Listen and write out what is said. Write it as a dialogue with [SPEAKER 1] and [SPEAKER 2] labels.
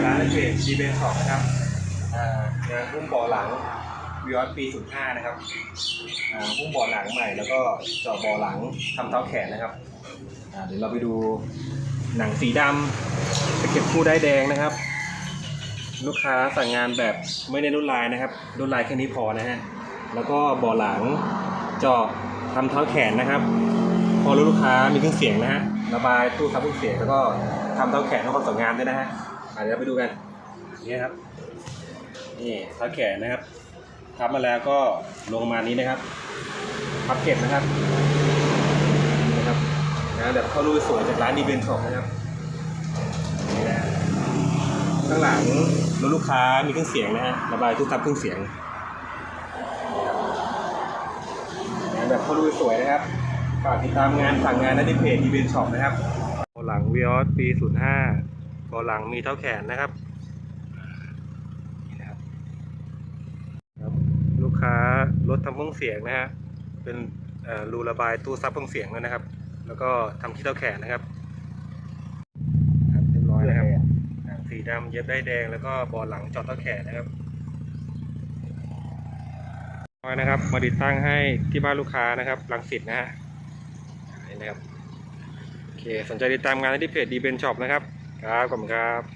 [SPEAKER 1] กับร้านเพจดีเบนช็อปนะครับอ่างานหุ้มเบาะหลังวิออสปี05นะครับอ่าหุ้มเบาะหลังใหม่ แล้วก็เจาะบาะหลังทำเท้าแขนนะครับอ่าเดี๋ยวเราไปดูหนังสีดำตะเข็บคู่ได้แดงนะครับ ลูกค้าสั่งงานแบบไม่ได้รุ่นลายนะครับรุ่นลายแค่นี้พอนะฮะแล้วก็บาะหลังเจาะทำเท้าแขนนะครับพอรู้ลูกค้ามีเครื่องเสียงนะฮะระบายตู้ซับเครื่องเสียงแล้วก็ทำเท้าแขนทำความสวยงามด้วยนะฮะ เดี๋ยวเราไปดูกันนี่ครับ นี่เท้าแขนนะครับทับมาแล้วก็ลงมานี้นะครับพับเก็บนะครับนี่นะครับนะแบบเข้ารูปสวยจากร้านดีเบนช็อปนะครับนี่นะข้างหลังรถลูกค้ามีเครื่องเสียงนะฮะระบายตู้ซับเครื่องเสียงนะแบบเข้ารูปสวยนะครับฝากติดตามงานสั่งงานได้ที่เพจ e v e n Shop นะครับเบาะหลังวิออสปี 05เบาะ หลังมีเท่าแขนนะครับนี่นะครับครับลูกค้าลดทำเครื่องเสียงนะฮะเป็นเอ่อรูระบายตู้ซับเครื่องเสียงด้วยนะครับ แล้วก็ทำที่เท่าแขนนะครับครับเรียบร้อยนะครับหนังสีดำเย็บได้แดงแล้วก็เบาะหลังเจอดเท่าแขนนะครับร้อยนะครับมาติดตั้งให้ที่บ้านลูกค้านะครับรังสิตนะฮะนี่นะครับโอเคสนใจติดตามงานได้ที่เพจดีเบนช็อปนะครับ ครับขอบคุณครับ